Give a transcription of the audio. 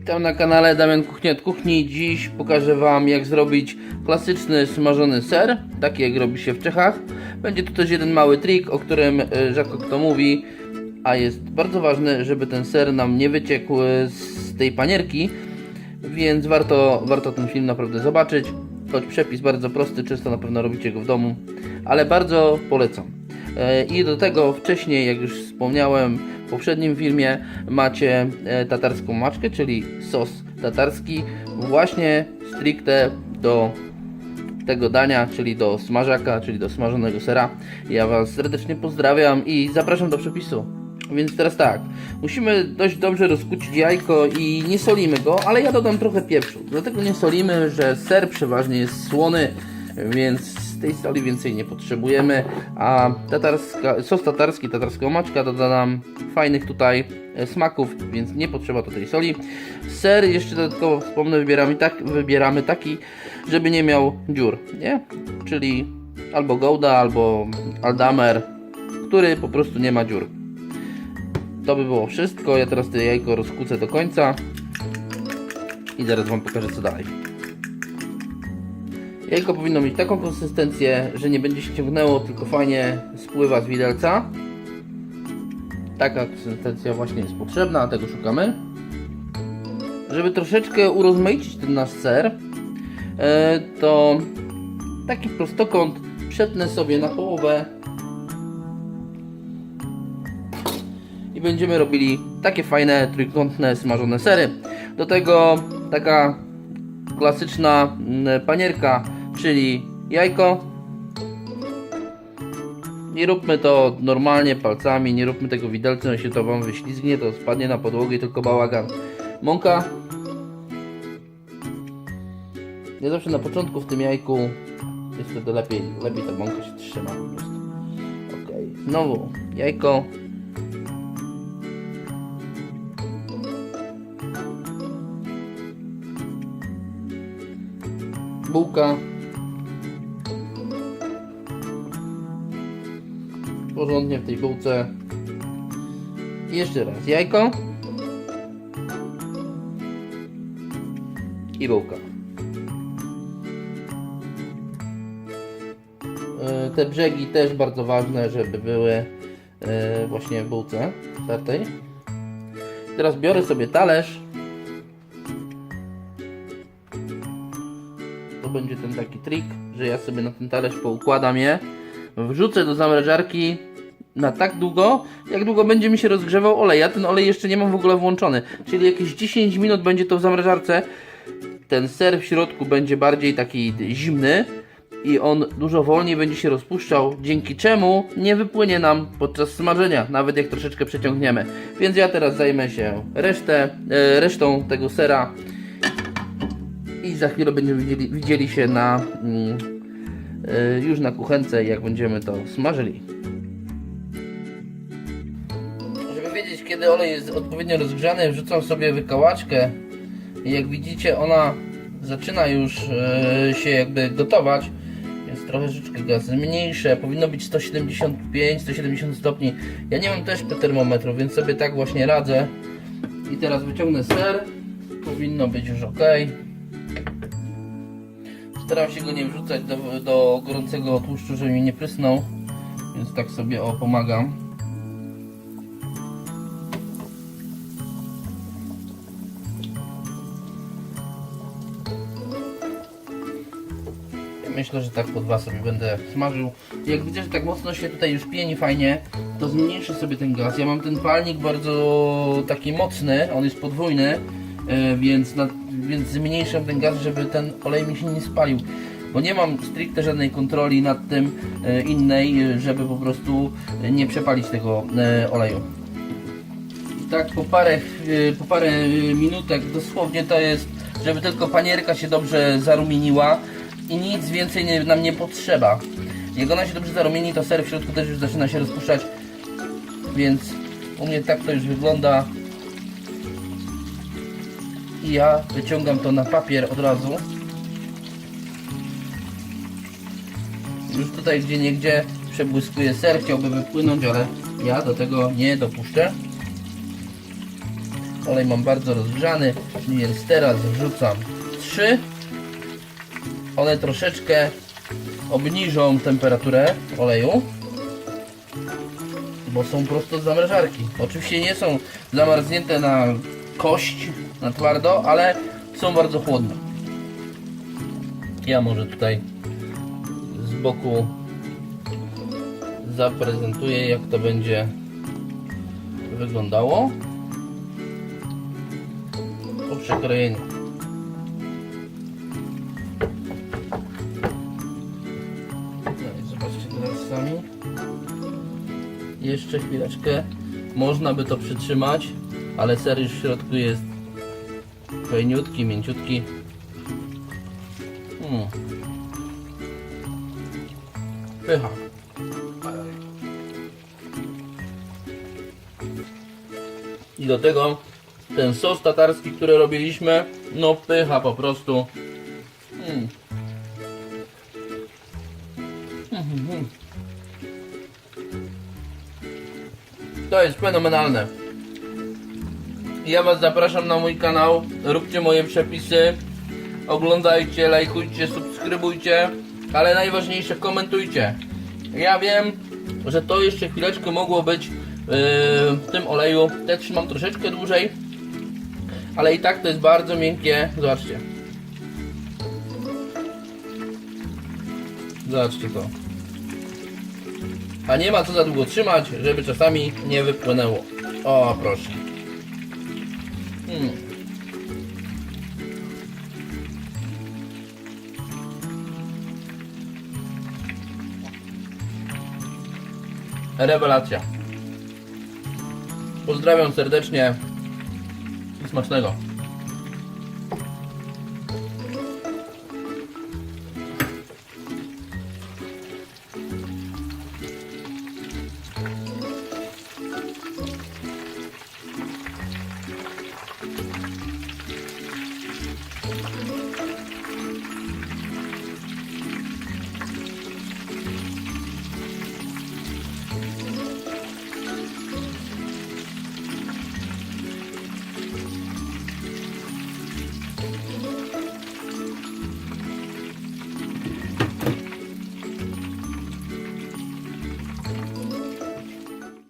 Witam na kanale Damian Kuchnia od Kuchni. Dziś pokażę Wam jak zrobić klasyczny smażony ser, taki jak robi się w Czechach. Będzie tu też jeden mały trik, o którym e, rzadko kto mówi, a jest bardzo ważny, żeby ten ser nam nie wyciekł e, z tej panierki, więc warto, warto ten film naprawdę zobaczyć. Choć przepis bardzo prosty, często na pewno robicie go w domu, ale bardzo polecam. E, I do tego wcześniej, jak już wspomniałem w poprzednim filmie, macie e, tatarską maczkę, czyli sos tatarski, właśnie stricte do tego dania, czyli do smażaka, czyli do smażonego sera. Ja Was serdecznie pozdrawiam i zapraszam do przepisu. Więc teraz tak, musimy dość dobrze rozkucić jajko i nie solimy go, ale ja dodam trochę pieprzu. Dlatego nie solimy, że ser przeważnie jest słony, więc tej soli więcej nie potrzebujemy. A tatarska, sos tatarski, tatarska omaczka doda nam fajnych tutaj e, smaków, więc nie potrzeba tutaj soli. Ser jeszcze dodatkowo wspomnę, wybieramy, tak, wybieramy taki, żeby nie miał dziur, nie? Czyli albo Gouda, albo Aldamer, który po prostu nie ma dziur. To by było wszystko. Ja teraz to jajko rozkłócę do końca i zaraz Wam pokażę co dalej. Jajko powinno mieć taką konsystencję, że nie będzie się ciągnęło, tylko fajnie spływa z widelca. Taka konsystencja właśnie jest potrzebna, tego szukamy. Żeby troszeczkę urozmaicić ten nasz ser, e, to taki prostokąt przetnę sobie na połowę i będziemy robili takie fajne trójkątne smażone sery. Do tego taka klasyczna mm, panierka, czyli jajko. Nie róbmy to normalnie palcami, nie róbmy tego widelcem, się to wam wyślizgnie, to spadnie na podłogę i tylko bałagan. Mąka. Ja zawsze na początku w tym jajku jest wtedy lepiej, lepiej ta mąka się trzyma po prostu. Ok, znowu jajko. bułka. Porządnie w tej bułce. Jeszcze raz jajko. I bułka. E, Te brzegi też bardzo ważne, żeby były e, właśnie w bułce tartej. Teraz biorę sobie talerz. to będzie ten taki trik, że ja sobie na ten talerz poukładam je, wrzucę do zamrażarki na tak długo, jak długo będzie mi się rozgrzewał olej. Ja ten olej jeszcze nie mam w ogóle włączony, czyli jakieś 10 minut będzie to w zamrażarce. Ten ser w środku będzie bardziej taki zimny i on dużo wolniej będzie się rozpuszczał, dzięki czemu nie wypłynie nam podczas smażenia, nawet jak troszeczkę przeciągniemy. Więc ja teraz zajmę się resztę, e, resztą tego sera i za chwilę będziemy widzieli, widzieli się na mm, y, już na kuchence jak będziemy to smażyli. Kiedy olej jest odpowiednio rozgrzany wrzucam sobie wykałaczkę i jak widzicie ona zaczyna już y, się jakby gotować jest troszeczkę gaz mniejsze, powinno być 175-170 stopni. Ja nie mam też termometru, więc sobie tak właśnie radzę. I teraz wyciągnę ser. Powinno być już ok. Staram się go nie wrzucać do, do gorącego tłuszczu, żeby mi nie prysnął. Więc tak sobie o pomagam. Myślę, że tak po dwa sobie będę smażył. Jak widzę, że tak mocno się tutaj już pieni fajnie, to zmniejszę sobie ten gaz. Ja mam ten palnik bardzo taki mocny, on jest podwójny, e, więc, na, więc zmniejszam ten gaz, żeby ten olej mi się nie spalił. Bo nie mam stricte żadnej kontroli nad tym e, innej, żeby po prostu nie przepalić tego e, oleju. Tak po parę, po parę minutek dosłownie to jest, żeby tylko panierka się dobrze zarumieniła i nic więcej nie, nam nie potrzeba. Jak ona się dobrze zarumieni, to ser w środku też już zaczyna się rozpuszczać, więc u mnie tak to już wygląda. I ja wyciągam to na papier od razu. Już tutaj gdzie niegdzie przebłyskuje ser, chciałby wypłynąć, ale ja do tego nie dopuszczę. Olej mam bardzo rozgrzany, więc teraz wrzucam trzy. One troszeczkę obniżą temperaturę oleju, bo są prosto z zamrażarki. Oczywiście nie są zamarznięte na kość, na twardo, ale są bardzo chłodne. Ja może tutaj z boku zaprezentuję jak to będzie wyglądało po przekrojeniu. Jeszcze chwileczkę. Można by to przytrzymać, ale ser już w środku jest fajniutki, mięciutki. Mm. Pycha. I do tego ten sos tatarski, który robiliśmy, no pycha po prostu. To jest fenomenalne. Ja Was zapraszam na mój kanał. Róbcie moje przepisy. Oglądajcie, lajkujcie, subskrybujcie. Ale najważniejsze, komentujcie. Ja wiem, że to jeszcze chwileczkę mogło być yy, w tym oleju. Te trzymam troszeczkę dłużej. Ale i tak to jest bardzo miękkie. Zobaczcie. Zobaczcie to. A nie ma co za długo trzymać, żeby czasami nie wypłynęło. O, proszę. Hmm. Rewelacja. Pozdrawiam serdecznie i smacznego.